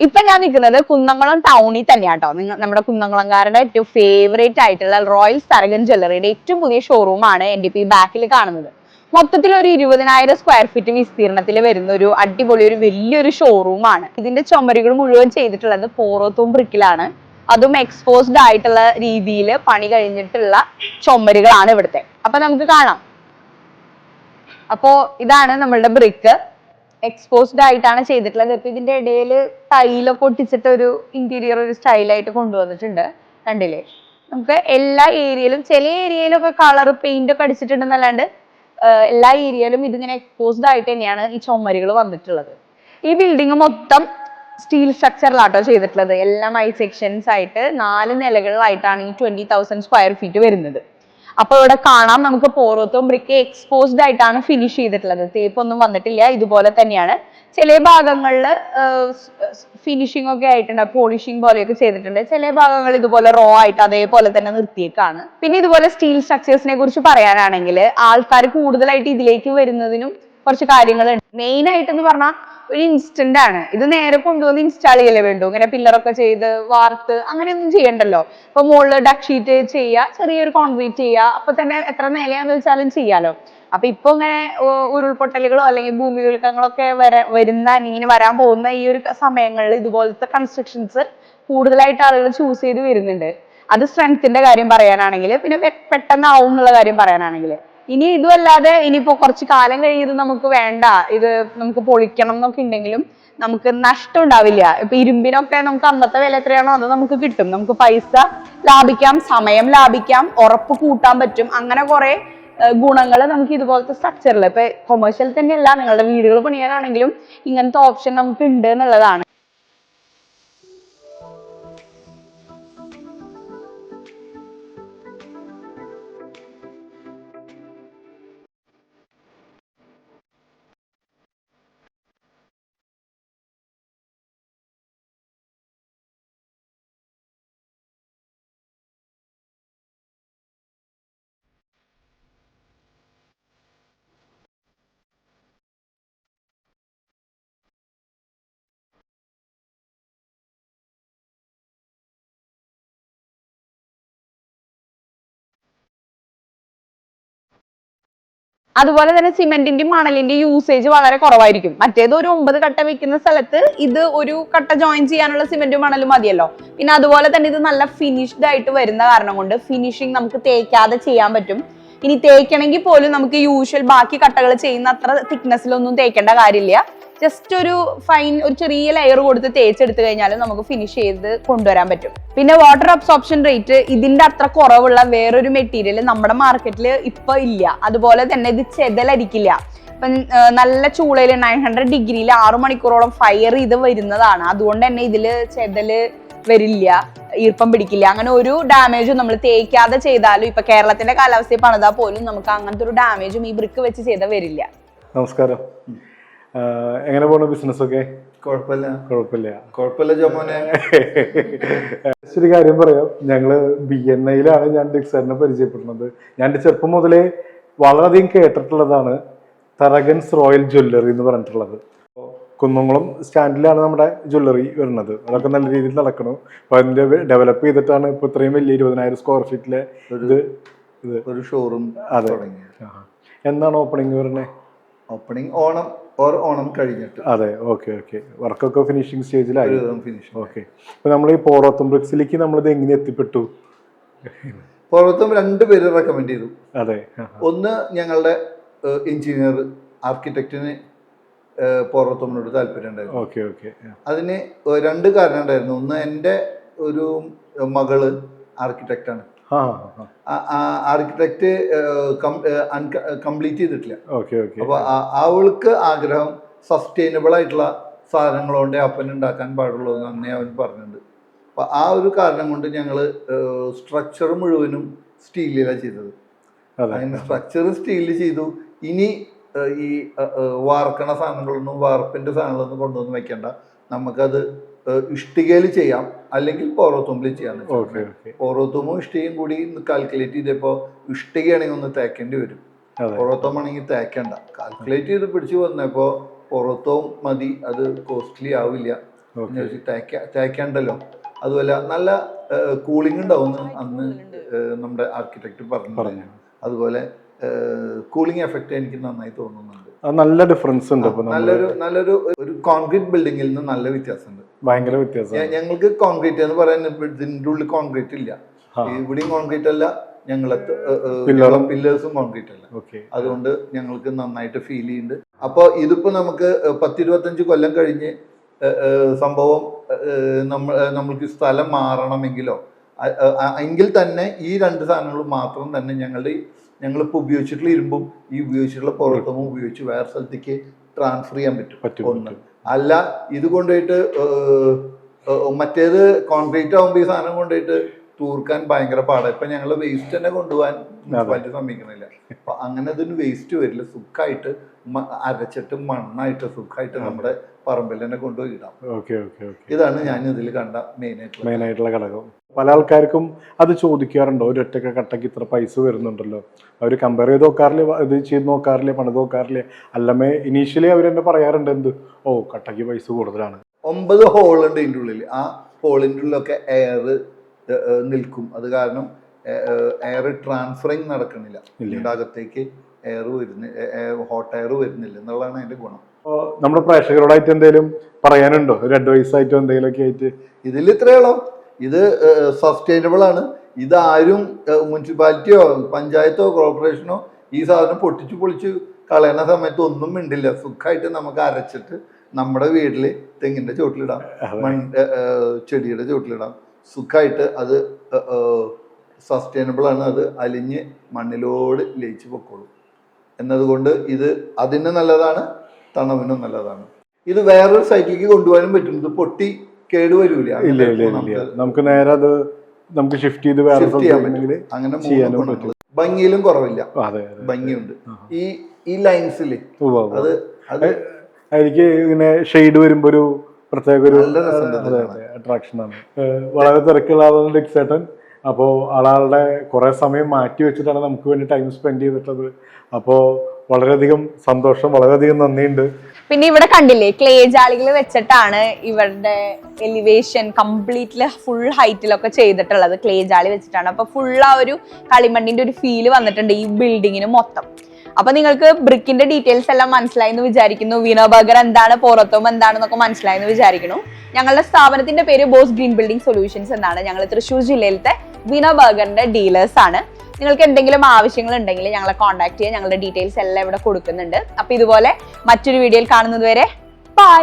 ഇപ്പൊ ഞാൻ നിൽക്കുന്നത് കുന്നംകുളം ടൗണിൽ തന്നെയാട്ടോ. നിങ്ങൾ നമ്മുടെ കുന്നംകുളംകാരുടെ ഏറ്റവും ഫേവറേറ്റ് ആയിട്ടുള്ള റോയൽ സരഗൻ ജ്വല്ലറിയുടെ ഏറ്റവും പുതിയ ഷോറൂമാണ് എൻ ഡി പി ബാക്കിൽ കാണുന്നത്. മൊത്തത്തിൽ ഒരു ഇരുപതിനായിരം സ്ക്വയർ ഫീറ്റ് വിസ്തീർണത്തിൽ വരുന്ന ഒരു അടിപൊളി ഒരു വലിയൊരു ഷോറൂമാണ് ഇതിന്റെ ചുമരുകൾ മുഴുവൻ ചെയ്തിട്ടുള്ളത് പോറോത്തും ബ്രിക്കിലാണ് അതും എക്സ്പോസ്ഡ് ആയിട്ടുള്ള രീതിയിൽ പണി കഴിഞ്ഞിട്ടുള്ള ചുമരുകളാണ് ഇവിടുത്തെ. അപ്പൊ നമുക്ക് കാണാം. അപ്പോ ഇതാണ് നമ്മളുടെ ബ്രിക്ക് എക്സ്പോസ്ഡ് ആയിട്ടാണ് ചെയ്തിട്ടുള്ളത്. ഇപ്പൊ ഇതിന്റെ ഇടയിൽ ടൈലൊക്കെ ഒട്ടിച്ചിട്ട് ഒരു ഇന്റീരിയർ ഒരു സ്റ്റൈലായിട്ട് കൊണ്ടുവന്നിട്ടുണ്ട്. കണ്ടില്ലേ? നമുക്ക് എല്ലാ ഏരിയയിലും ചില ഏരിയയിലൊക്കെ കളർ പെയിന്റ് ഒക്കെ അടിച്ചിട്ടുണ്ടെന്നല്ലാണ്ട് എല്ലാ ഏരിയയിലും ഇതിങ്ങനെ എക്സ്പോസ്ഡ് ആയിട്ട് തന്നെയാണ് ഈ ചുമരുകൾ വന്നിട്ടുള്ളത്. ഈ ബിൽഡിംഗ് മൊത്തം സ്റ്റീൽ സ്ട്രക്ചറിലാട്ടോ ചെയ്തിട്ടുള്ളത്. എല്ലാം ഐ സെക്ഷൻസ് ആയിട്ട് നാല് നിലകളിലായിട്ടാണ് ഈ ട്വന്റി തൗസൻഡ് സ്ക്വയർ ഫീറ്റ് വരുന്നത്. അപ്പൊ ഇവിടെ കാണാം നമുക്ക് പോറത്തും ബ്രിക്ക് എക്സ്പോസ്ഡ് ആയിട്ടാണ് ഫിനിഷ് ചെയ്തിട്ടുള്ളത്. തേപ്പൊന്നും വന്നിട്ടില്ല ഇതുപോലെ തന്നെയാണ്. ചില ഭാഗങ്ങളിൽ ഫിനിഷിംഗ് ഒക്കെ ആയിട്ടുണ്ട് പോളിഷിംഗ് പോലെയൊക്കെ ചെയ്തിട്ടുണ്ട്. ചില ഭാഗങ്ങൾ ഇതുപോലെ റോ ആയിട്ട് അതേപോലെ തന്നെ നിർത്തിയേക്കാണ്. പിന്നെ ഇതുപോലെ സ്റ്റീൽ സ്ട്രക്ചേഴ്സിനെ കുറിച്ച് പറയാനാണെങ്കിൽ ആൾക്കാർ കൂടുതലായിട്ട് ഇതിലേക്ക് വരുന്നതിനും കുറച്ച് കാര്യങ്ങളുണ്ട്. മെയിൻ ആയിട്ട് എന്ന് പറഞ്ഞാൽ ഒരു ഇൻസ്റ്റന്റ് ആണ്. ഇത് നേരെ കൊണ്ടുവന്ന് ഇൻസ്റ്റാൾ ചെയ്യലേ വേണ്ടു? ഇങ്ങനെ പില്ലറൊക്കെ ചെയ്ത് വാർത്ത് അങ്ങനെയൊന്നും ചെയ്യണ്ടല്ലോ? ഇപ്പൊ മുകളിൽ ഡക്ക് ഷീറ്റ് ചെയ്യുക ചെറിയൊരു കോൺക്രീറ്റ് ചെയ്യുക അപ്പൊ തന്നെ എത്ര നിലയാന്ന് വെച്ചാലും ചെയ്യാലോ? അപ്പൊ ഇപ്പൊ ഇങ്ങനെ ഉരുൾപൊട്ടലുകളോ അല്ലെങ്കിൽ ഭൂമി കുലുക്കങ്ങളൊക്കെ വര വരുന്ന ഇങ്ങനെ വരാൻ പോകുന്ന ഈ ഒരു സമയങ്ങളിൽ ഇതുപോലത്തെ കൺസ്ട്രക്ഷൻസ് കൂടുതലായിട്ട് ആളുകൾ ചൂസ് ചെയ്ത് വരുന്നുണ്ട്. അത് സ്ട്രെങ്ത്തിന്റെ കാര്യം പറയാനാണെങ്കിൽ പിന്നെ പെട്ടെന്ന് ആവും എന്നുള്ള കാര്യം പറയാനാണെങ്കിൽ ഇനി ഇതുമല്ലാതെ ഇനിയിപ്പോ കുറച്ച് കാലം കഴിഞ്ഞത് നമുക്ക് വേണ്ട. ഇത് നമുക്ക് പൊളിക്കണം എന്നൊക്കെ ഉണ്ടെങ്കിലും നമുക്ക് നഷ്ടം ഉണ്ടാവില്ല. ഇപ്പൊ ഇരുമ്പിനൊക്കെ നമുക്ക് അന്നത്തെ വില എത്രയാണോ അത് നമുക്ക് കിട്ടും. നമുക്ക് പൈസ ലാഭിക്കാം സമയം ലാഭിക്കാം ഉറപ്പ് കൂട്ടാൻ പറ്റും. അങ്ങനെ കുറെ ഗുണങ്ങൾ നമുക്ക് ഇതുപോലത്തെ സ്ട്രക്ചറിൽ ഇപ്പൊ കൊമേഴ്ഷ്യൽ തന്നെയല്ല നിങ്ങളുടെ വീടുകൾ പണിയാനാണെങ്കിലും ഇങ്ങനത്തെ ഓപ്ഷൻ നമുക്ക് ഉണ്ട് എന്നുള്ളതാണ്. അതുപോലെ തന്നെ സിമെന്റിന്റെയും മണലിന്റെയും യൂസേജ് വളരെ കുറവായിരിക്കും. മറ്റേത് ഒരു ഒമ്പത് കട്ട വെക്കുന്ന സ്ഥലത്ത് ഇത് ഒരു കട്ട ജോയിൻ ചെയ്യാനുള്ള സിമെന്റും മണലും മതിയല്ലോ. പിന്നെ അതുപോലെ തന്നെ ഇത് നല്ല ഫിനിഷ്ഡ് ആയിട്ട് വരുന്ന കാരണം കൊണ്ട് ഫിനിഷിങ് നമുക്ക് തേക്കാതെ ചെയ്യാൻ പറ്റും. ഇനി തേക്കണമെങ്കിൽ പോലും നമുക്ക് യൂഷ്വൽ ബാക്കി കട്ടകൾ ചെയ്യുന്ന അത്ര തിക്നെസ്സിലൊന്നും തേക്കേണ്ട കാര്യമില്ല. ജസ്റ്റ് ഒരു ഫൈൻ ഒരു ചെറിയ ലെയർ കൊടുത്ത് തേച്ചെടുത്ത് കഴിഞ്ഞാൽ നമുക്ക് ഫിനിഷ് ചെയ്ത് കൊണ്ടുവരാൻ പറ്റും. പിന്നെ വാട്ടർ അബ്സോർപ്ഷൻ റേറ്റ് ഇതിന്റെ അത്ര കുറവുള്ള വേറൊരു മെറ്റീരിയൽ നമ്മുടെ മാർക്കറ്റിൽ ഇപ്പൊ ഇല്ല. അതുപോലെ തന്നെ ഇത് ചെതലരിക്കില്ല ഇപ്പം നല്ല ചൂളയിൽ നയൻ ഹൺഡ്രഡ് ഡിഗ്രിയിൽ ആറു മണിക്കൂറോളം ഫയർ ചെയ്ത് വരുന്നതാണ്. അതുകൊണ്ട് തന്നെ ഇതിൽ ചെതൽ വരില്ല ഈർപ്പം പിടിക്കില്ല. അങ്ങനെ ഒരു ഡാമേജും നമ്മൾ തേക്കാതെ ചെയ്താലും ഇപ്പൊ കേരളത്തിന്റെ കാലാവസ്ഥയിൽ പണിതാൽ പോലും നമുക്ക് അങ്ങനത്തെ ഒരു ഡാമേജും ഈ ബ്രിക്ക് വെച്ച് ചെയ്താൽ വരില്ല. നമസ്കാരം. എങ്ങനെ പോണു ബിസിനസ് ഒക്കെ? കുഴപ്പമില്ല കുഴപ്പമില്ല കുഴപ്പമില്ല ജോമോനെ ഒരു കാര്യം പറയാം. ഞങ്ങൾ ബി എൻ ഐയിലാണ് ഞാൻ ഡിക്സറിനെ പരിചയപ്പെടുന്നത്. ഞാൻ ചെറുപ്പം മുതലേ വളരെയധികം കേട്ടിട്ടുള്ളതാണ് തറഗൻസ് റോയൽ ജ്വല്ലറി എന്ന് പറഞ്ഞിട്ടുള്ളത്. കുന്നംകുളം സ്റ്റാൻഡിലാണ് നമ്മുടെ ജ്വല്ലറി വരുന്നത്. അതൊക്കെ നല്ല രീതിയിൽ നടക്കണു. അപ്പൊ അതിന്റെ ഡെവലപ്പ് ചെയ്തിട്ടാണ് ഇപ്പൊ ഇത്രയും വലിയ ഇരുപതിനായിരം സ്ക്വയർ ഫീറ്റിലെ ഇത് ഇത്. ഒരു ഷോറൂം അതെ. എന്നാണ് ഓപ്പണിംഗ് വരണേ ഓപ്പണിംഗ് ഓണം. ഓർ ഓണം കഴിഞ്ഞിട്ട്. അതെ ഓക്കെ ഓക്കെ. വർക്കൊക്കെ ഫിനിഷിംഗ് സ്റ്റേജിലായി ഫിനിഷ് ഓക്കെ. അപ്പൊ നമ്മൾ ഈ പോറോത്തും ബ്രിക്സിലേക്ക് നമ്മളിത് എങ്ങനെ എത്തിപ്പെട്ടു? പോറോത്തും രണ്ട് പേര് റെക്കമെൻഡ് ചെയ്തു. അതെ. ഒന്ന് ഞങ്ങളുടെ എഞ്ചിനീയർ ആർക്കിടെക്റ്റിന് പുറത്തുമ്പിനോട് താല്പര്യം ഉണ്ടായിരുന്നു. Okay okay. അതിന് രണ്ട് കാരണം ഉണ്ടായിരുന്നു. ഒന്ന് എന്റെ ഒരു മകൾ ആർക്കിടെക്റ്റാണ് ആർക്കിടെക്റ്റ് കംപ്ലീറ്റ് ചെയ്തിട്ടില്ല. അപ്പൊ അവൾക്ക് ആഗ്രഹം സസ്റ്റൈനബിൾ ആയിട്ടുള്ള സാധനങ്ങൾ കൊണ്ടേ അപ്പൻ ഉണ്ടാക്കാൻ പാടുള്ളൂ എന്ന് അന്നേ അവൻ പറഞ്ഞിട്ടുണ്ട്. അപ്പൊ ആ ഒരു കാരണം കൊണ്ട് ഞങ്ങൾ സ്ട്രക്ചർ മുഴുവനും സ്റ്റീലിലാണ് ചെയ്തത്. അങ്ങനെ സ്ട്രക്ചർ സ്റ്റീലിൽ ചെയ്തു. ഇനി ഈ വാർക്കണ സാധനങ്ങളൊന്നും വാർപ്പിന്റെ സാധനങ്ങളൊന്നും കൊണ്ടുവന്ന് വെക്കണ്ട. നമുക്കത് ഇഷ്ടികയിൽ ചെയ്യാം. അല്ലെങ്കിൽ പോറോത്തുമ്പിൽ ചെയ്യാം പോറോത്തുമ്പും ഇഷ്ടികയും കൂടി കാൽക്കുലേറ്റ് ചെയ്തപ്പോൾ ഇഷ്ടികയാണെങ്കിൽ ഒന്ന് തേക്കേണ്ടി വരും. പൊറോത്തമാണെങ്കിൽ തേക്കണ്ട. കാൽക്കുലേറ്റ് ചെയ്ത് പിടിച്ചു വന്നപ്പോൾ പൊറോത്തവും മതി. അത് കോസ്റ്റ്ലി ആവില്ല. തേക്കണ്ടല്ലോ. അതുപോലെ നല്ല കൂളിംഗ് ഉണ്ടാവും അന്ന് നമ്മുടെ ആർക്കിടെക്ട് പറഞ്ഞു പറഞ്ഞു? അതുപോലെ കൂളിംഗ് എഫക്റ്റ് എനിക്ക് നന്നായി തോന്നുന്നുണ്ട്. നല്ല ഡിഫറൻസ് ഉണ്ട് ഇപ്പൊ നല്ലൊരു നല്ലൊരു ഒരു കോൺക്രീറ്റ് ബിൽഡിങ്ങിൽ നിന്ന് നല്ല വ്യത്യാസമുണ്ട്. ഭയങ്കര വ്യത്യാസം ഞങ്ങൾക്ക് കോൺക്രീറ്റ് എന്ന് പറയാൻ ഇതിന്റെ ഉള്ളിൽ കോൺക്രീറ്റ് ഇല്ല. ഇവിടെയും കോൺക്രീറ്റ് അല്ല ഞങ്ങളെ പില്ലേഴ്സും കോൺക്രീറ്റ് അല്ല. അതുകൊണ്ട് ഞങ്ങൾക്ക് നന്നായിട്ട് ഫീൽ ചെയ്യുന്നുണ്ട്. അപ്പോൾ ഇതിപ്പോ നമുക്ക് പത്തിരുപത്തഞ്ച് കൊല്ലം കഴിഞ്ഞ് സംഭവം നമ്മൾ നമ്മ നമ്മൾക്ക് സ്ഥലം മാറണമെങ്കിലോ എങ്കിൽ തന്നെ ഈ രണ്ട് സാധനങ്ങൾ മാത്രം തന്നെ ഞങ്ങളുടെ ഞങ്ങളിപ്പോൾ ഉപയോഗിച്ചിട്ടുള്ള ഇരുമ്പും ഈ ഉപയോഗിച്ചിട്ടുള്ള പുറത്തും ഉപയോഗിച്ച് വേറെ സ്ഥലത്തേക്ക് ട്രാൻസ്ഫർ ചെയ്യാൻ പറ്റും. പറ്റും ഒന്ന്. അല്ല ഇത് കൊണ്ടുപോയിട്ട് മറ്റേത് കോൺക്രീറ്റ് ആകുമ്പോൾ ഈ സാധനം കൊണ്ടുപോയിട്ട് തൂർക്കാൻ ഭയങ്കര പാടാണ് ഇപ്പൊ ഞങ്ങൾ വേസ്റ്റ് തന്നെ കൊണ്ടുപോകാൻ മുനിസിപ്പാലിറ്റി സമ്മതിക്കുന്നില്ല അപ്പൊ അങ്ങനെ ഇതിന് വേസ്റ്റ് വരില്ല. സുഖമായിട്ട് അരച്ചിട്ട് മണ്ണായിട്ട് സുഖമായിട്ട് നമ്മുടെ പറമ്പിൽ തന്നെ കൊണ്ടുപോയി ഇടാം ഓക്കെ ഓക്കെ ഓക്കെ. ഇതാണ് ഞാൻ ഇതിൽ കണ്ട മെയിൻ ആയിട്ടുള്ള മെയിൻ ആയിട്ടുള്ള ഘടകം. പല ആൾക്കാർക്കും അത് ചോദിക്കാറുണ്ടോ. ഒരു ഒറ്റക്ക കട്ടക്ക് ഇത്ര പൈസ വരുന്നുണ്ടല്ലോ. അവർ കമ്പയർ ചെയ്ത് നോക്കാറില്ലേ ഇത് ചെയ്ത് നോക്കാറില്ലേ പണിത് നോക്കാറില്ലേ? അല്ലമേ ഇനീഷ്യലി അവർ തന്നെ പറയാറുണ്ട് എന്ത്? ഓ കട്ടക്ക് പൈസ കൂടുതലാണ്. ഒമ്പത് ഹോൾ ഉണ്ട് ഇതിന്റെ ഉള്ളിൽ ആ ഹോളിന്റെ ഉള്ളിലൊക്കെ എയർ നിൽക്കും. അത് കാരണം എയർ ട്രാൻസ്ഫറിങ് നടക്കണില്ല. ഇതിന്റെ അകത്തേക്ക് എയർ വരുന്ന ഹോട്ട് എയർ വരുന്നില്ല. എന്നുള്ളതാണ് അതിന്റെ ഗുണം. അപ്പോൾ നമ്മുടെ പ്രേക്ഷകരോടായിട്ട് എന്തെങ്കിലും പറയാനുണ്ടോ? ഒരു അഡ്വൈസ് ആയിട്ടോ എന്തെങ്കിലുമൊക്കെ ആയിട്ട്? ഇതിൽ ഇത്രയുള്ളൂ ഇത് സസ്റ്റൈനബിൾ ആണ്. ഇത് ആരും മുനിസിപ്പാലിറ്റിയോ പഞ്ചായത്തോ കോർപ്പറേഷനോ ഈ സാധനം പൊട്ടിച്ച് പൊളിച്ച് കളയണ സമയത്ത് ഒന്നും മിണ്ടില്ല. സുഖമായിട്ട് നമുക്ക് അരച്ചിട്ട് നമ്മുടെ വീട്ടിൽ തെങ്ങിന്റെ ചുവട്ടിലിടാം ഏ, ചെടിയുടെ ചുവട്ടിലിടാം സുഖമായിട്ട് അത് സസ്റ്റൈനബിൾ ആണ്. അത് അലിഞ്ഞ് മണ്ണിലോട് ലയിച്ച് പൊക്കോളും. എന്നതുകൊണ്ട് ഇത് അതിന് നല്ലതാണ്. തണവിനും നല്ലതാണ്. ഇത് വേറൊരു സൈറ്റിലേക്ക് കൊണ്ടുപോകാനും പറ്റും. ഇത് പൊട്ടി കേടുവരൂല ഇല്ല ഇല്ല ഇല്ല നമുക്ക് നേരെ അത് നമുക്ക് ഷിഫ്റ്റ് ചെയ്ത് വേറെ അങ്ങനെ ചെയ്യാനും. ഭംഗിയിലും കുറവില്ല. ഭംഗിയുണ്ട്. ഈ ഈ ലൈൻസിൽ. അത് അത് എനിക്ക് ഇങ്ങനെ ഷെയ്ഡ് വരുമ്പോ ഒരു പ്രത്യേക ഒരു അട്രാക്ഷൻ ആണ്. വളരെ തിരക്കുള്ള ആളാണ് ഡിക്സേട്ടൻ അപ്പോൾ ആളാളുടെ കുറെ സമയം മാറ്റി വെച്ചിട്ടാണ് നമുക്ക് വേണ്ടി ടൈം സ്പെൻഡ് ചെയ്തിട്ടത് അപ്പോൾ വളരെയധികം സന്തോഷം വളരെയധികം നന്ദിയുണ്ട്. പിന്നെ ഇവിടെ കണ്ടില്ലേ ക്ലേ ജാലികൾ വെച്ചിട്ടാണ് ഇവരുടെ എലിവേഷൻ കംപ്ലീറ്റ്ലി ഫുൾ ഹൈറ്റിലൊക്കെ ചെയ്തിട്ടുള്ളത്. ക്ലേ ജാലി വെച്ചിട്ടാണ്. അപ്പൊ ഫുൾ ആ ഒരു കളിമണ്ണിന്റെ ഒരു ഫീൽ വന്നിട്ടുണ്ട് ഈ ബിൽഡിങ്ങിന് മൊത്തം. അപ്പൊ നിങ്ങൾക്ക് ബ്രിക്കിന്റെ ഡീറ്റെയിൽസ് എല്ലാം മനസ്സിലായി എന്ന് വിചാരിക്കുന്നു. വീണ എന്താണ് പുറത്തും എന്താണെന്നൊക്കെ മനസ്സിലായി എന്ന് വിചാരിക്കുന്നു. ഞങ്ങളുടെ സ്ഥാപനത്തിന്റെ പേര് ബോസ് ഗ്രീൻ ബിൽഡിംഗ് സൊല്യൂഷൻസ് എന്നാണ്. ഞങ്ങൾ തൃശ്ശൂർ ജില്ലയിലത്തെ വീണ ഡീലേഴ്സ് ആണ്. നിങ്ങൾക്ക് എന്തെങ്കിലും ആവശ്യങ്ങൾ ഉണ്ടെങ്കിൽ ഞങ്ങളെ കോൺടാക്ട് ചെയ്യാം. ഞങ്ങളുടെ ഡീറ്റെയിൽസ് എല്ലാം ഇവിടെ കൊടുക്കുന്നുണ്ട്. അപ്പൊ ഇതുപോലെ മറ്റൊരു വീഡിയോയിൽ കാണുന്നത് വരെ ബൈ